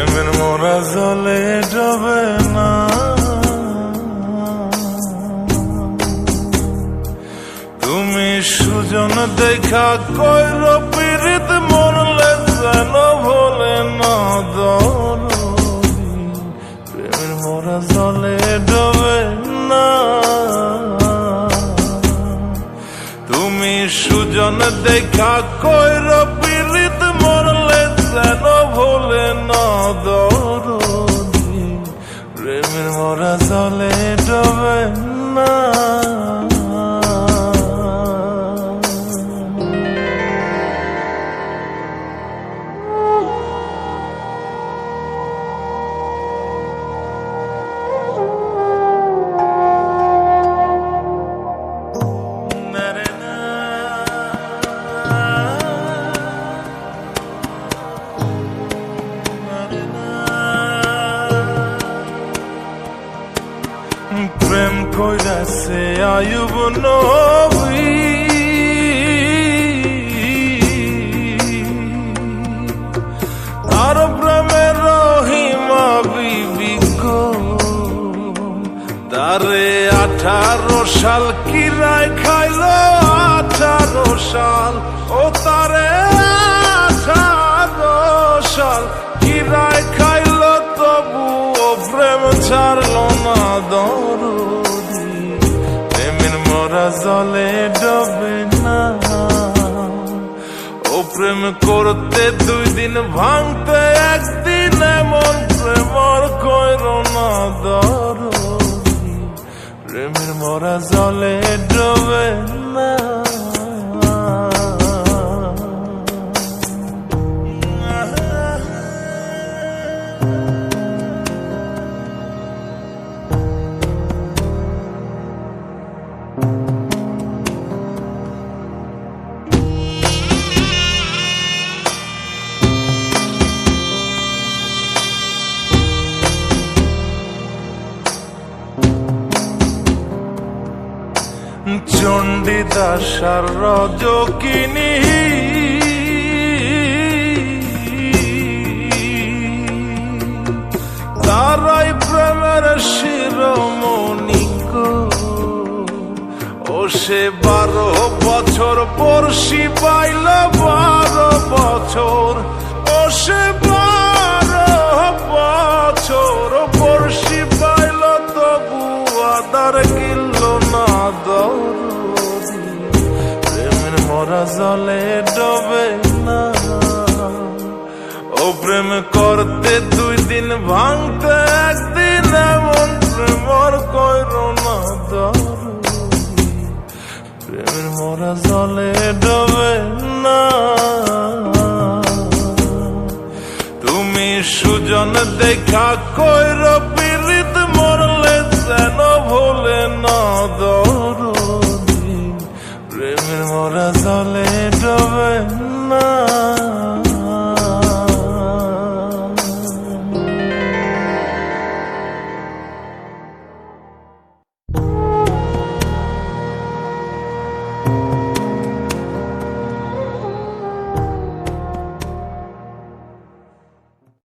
প্রেমের মোরা জলে ডবে না। তুমি সুজন দেখা কইর পীড়িত মরলে যেন ভোলে না দরদি। প্রেমের মোরা জলে ডবে না। তুমি সুজন দেখা কইর ডবে না প্রেম কইরাছে আয়ুব নবী। আর প্রেমে রহিমা বিবি তারে আঠারো সাল কিরায় খাইল। দরদি। প্রেমের মরা জলে ডবে না। ও প্রেম করতে দুই দিন ভাঙতে একদিন এমন প্রেমর কইর না দরদি। প্রেমের মরা জলে চণ্ডীদাসার রজকিনী তারাই প্রেমের শিরোমণি গো ও সে বারো বছর পড়শি পাইল বারো প্রেম করতে দুই দিন ভাঙতে একদিন, এমন প্রেম কইর না প্রেমের মরা জলে ডবে না। তুমি সুজন দেখা কইর পীড়িত মরলে যেন ভোলে না দরদিন প্রেমের মরা জলে ডবে না।